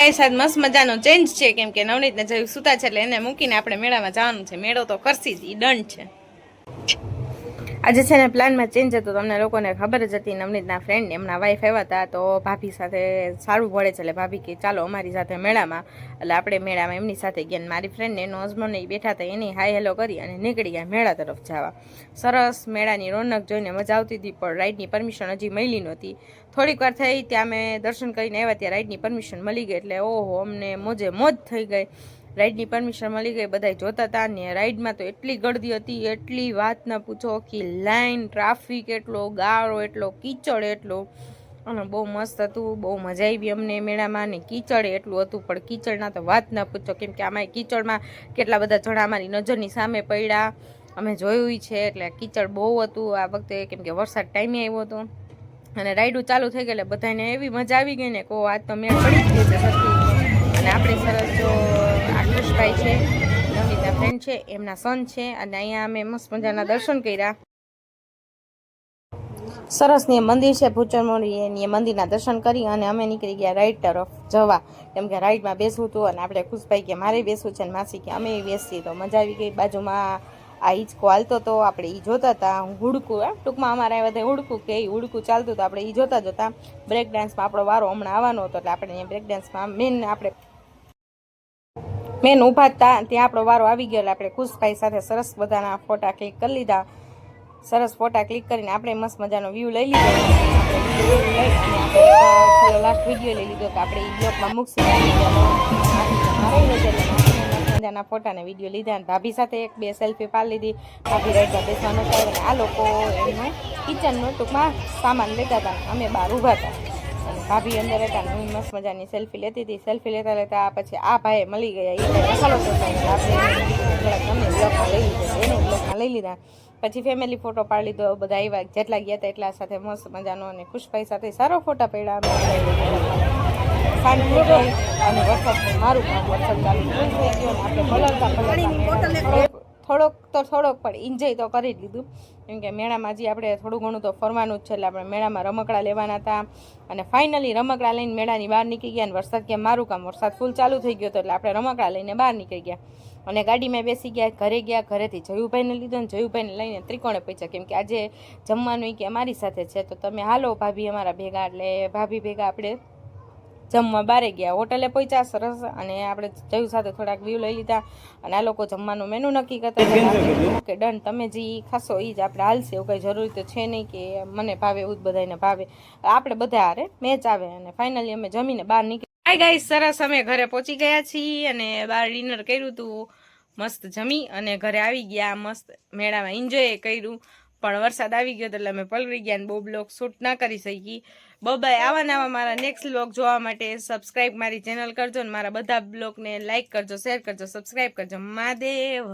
એ સાદ મસ્ત મજાનો ચેન્જ છે કેમ કે નવનીતને જયું સુતા છે એટલે એને મૂકીને આપણે મેળામાં જવાનું છે. મેળો તો કરશી જ ઈ દંડ છે. આજે છે ને પ્લાનમાં ચેન્જ હતો, તમને લોકોને ખબર જ હતી, નવનીતના ફ્રેન્ડ એમના વાઈફ આવ્યા હતા, તો ભાભી સાથે સારું ભળે છે, એટલે ભાભી કે ચાલો અમારી સાથે મેળામાં. એટલે આપણે મેળામાં એમની સાથે ગયા મારી ફ્રેન્ડને એનો હસબન્ડ બેઠા હતા, એની હાય હેલો કરી અને નીકળી ગયા મેળા તરફ જવા. સરસ મેળાની રોનક જોઈને મજા આવતી હતી, પણ રાઈડની પરમિશન હજી મળી નહોતી. થોડીક વાર થઈ ત્યાં અમે દર્શન કરીને આવ્યા, ત્યાં રાઈડની પરમિશન મળી ગઈ, એટલે ઓહો, અમને મોજે મોજ થઈ ગઈ. રાઈડની પરમિશન મળી ગઈ. બધા જોતા હતા ને રાઈડમાં તો એટલી ગળદી હતી, એટલી વાત ન પૂછો કે લાઈન ટ્રાફિક એટલો, ગાળો એટલો, કીચડ એટલો. અને બહુ મસ્ત હતું, બહુ મજા આવી અમને મેળામાં ને કીચડ એટલું હતું, પણ કીચડના તો વાત ન પૂછો. કેમ કે આમાં કીચડમાં કેટલા બધા જણા અમારી નજરની સામે પડ્યા. અમે જોયું છે, એટલે કીચડ બહુ હતું. આ વખતે કેમ કે વરસાદ ટાઈમે આવ્યો હતો. અને રાઈડું ચાલુ થઈ એટલે બધાને એવી મજા આવી ગઈ ને કહો આજ તો મેળ પડી ગઈ છે અને આપણે સરસ જો આકૃષભાઈ છે. નવનીતના ફ્રેન્ડ છે, એમના સન છે અને અહીંયા અમે મસ્ત મજાના દર્શન કર્યા. સરસ ને મંદિર છે ભૂચરમોરી એ મંદિરના દર્શન કરી અને અમે નીકળી ગયા રાઈટ તરફ જવા. કેમ કે રાઈટમાં બેસવું હતું અને આપણે ખુશભાઈ કે મારે બેસવું છે અને માસી કે અમે બેસીએ. તો મજા આવી ગઈ બાજુમાં આ હિંચકો હાલતો હતો આપણે એ જોતા હતા. હુડકું એમ, ટૂંકમાં અમારે બધા હુડકું કે એ હુડકું ચાલતું હતું. આપણે એ જોતા જોતા બ્રેક ડાન્સમાં આપણો વારો હમણાં આવવાનો હતો એટલે આપણે બ્રેક ડાન્સમાં મેન આપણે મેન ઊભા હતા ત્યાં આપણો વારો આવી ગયો એટલે આપણે ખુશભાઈ સાથે સરસ બધાના ફોટા ક્લિક કરી લીધા. સરસ ફોટા ક્લિક કરીને આપણે મસ્ત મજાનો વ્યૂ લઈ લીધો. લાસ્ટ વીડિયો લઈ લીધો કે આપણે એ બ્લોગમાં મૂકશું. મજાના ફોટાને વીડિયો લીધા અને ભાભી સાથે એક બે સેલ્ફી પાડી લીધી. ભાભી રાઈડમાં બેસવાનું અને આ લોકો એમનું કિચનનો ટૂંકમાં સામાન લેતા હતા. અમે બહાર ઊભા હતા. ભાભી અંદર હતા હું મસ્ત મજાની સેલ્ફી લેતી હતી. સેલ્ફી લેતા લેતા પછી આ ભાઈ મળી ગયા. એ બ્લોગમાં લઈ લીધો, એને બ્લોકમાં લઈ લીધા. પછી ફેમિલી ફોટો પાડી લીધો બધા આવ્યા. જેટલા ગયા હતા એટલા સાથે મસ્ત મજાનો અને ખુશભાઈ સાથે સારો ફોટા પડ્યા. સાંજ અને વરસાદ મારું વરસાદ ચાલુ થઈ ગયો આપણે થોડોક- તો થોડોક પણ એન્જોય તો કરી લીધું. કેમ કે મેળામાં હજી આપણે થોડું ઘણું તો ફરવાનું જ છે, એટલે આપણે મેળામાં રમકડા લેવાના હતા. અને ફાઇનલી રમકડા લઈને મેળાની બહાર નીકળી ગયા અને વરસાદ કે મારું કામ વરસાદ ફૂલ ચાલુ થઈ ગયો હતો એટલે આપણે રમકડા લઈને બહાર નીકળી ગયા. અને ગાડીમાં બેસી ગયા, ઘરે ગયા, ઘરેથી જયુભાઈને લીધો અને જયુભાઈને લઈને ત્રિકોણે પૈસા કેમ કે આજે જમવાનું કે અમારી સાથે છે, તો તમે હાલો ભાભી અમારા ભેગા, એટલે ભાભી ભેગા આપણે જમવા બારે ગયા. હોટલે પહોંચ્યા સરસ. અને આપણે જયું સાથે થોડાક વ્યૂ લઈ લીધા. અને આ લોકો જમવાનું મેનુ નક્કી કરતા હતા. કે ડન તમે જે ખાશો એ જ આપણે હાલશે. એવું કંઈ જરૂરી તો છે નહીં કે મને ભાવે એવું જ બધાને ભાવે. આપણે બધા હારે મેચ આવે અને ફાઇનલી અમે જમીને બહાર નીકળી. હાય ગાઈ સરસ. અમે ઘરે પહોંચી ગયા છીએ અને બહાર ડિનર કર્યું હતું મસ્ત જમી અને ઘરે આવી ગયા. મસ્ત મેળામાં એન્જોય કર્યું. પણ વરસાદ આવી ગયો એટલે અમે પલળી ગયા બહુ બ્લોગ શૂટ ના કરી શકી. બબાય આવા નવા મારા નેક્સ્ટ બ્લોગ જોવા માટે સબસ્ક્રાઇબ મારી ચેનલ કરજો અને મારા બધા બ્લોગને લાઇક કરજો શેર કરજો સબસ્ક્રાઈબ કરજો. મહાદેવ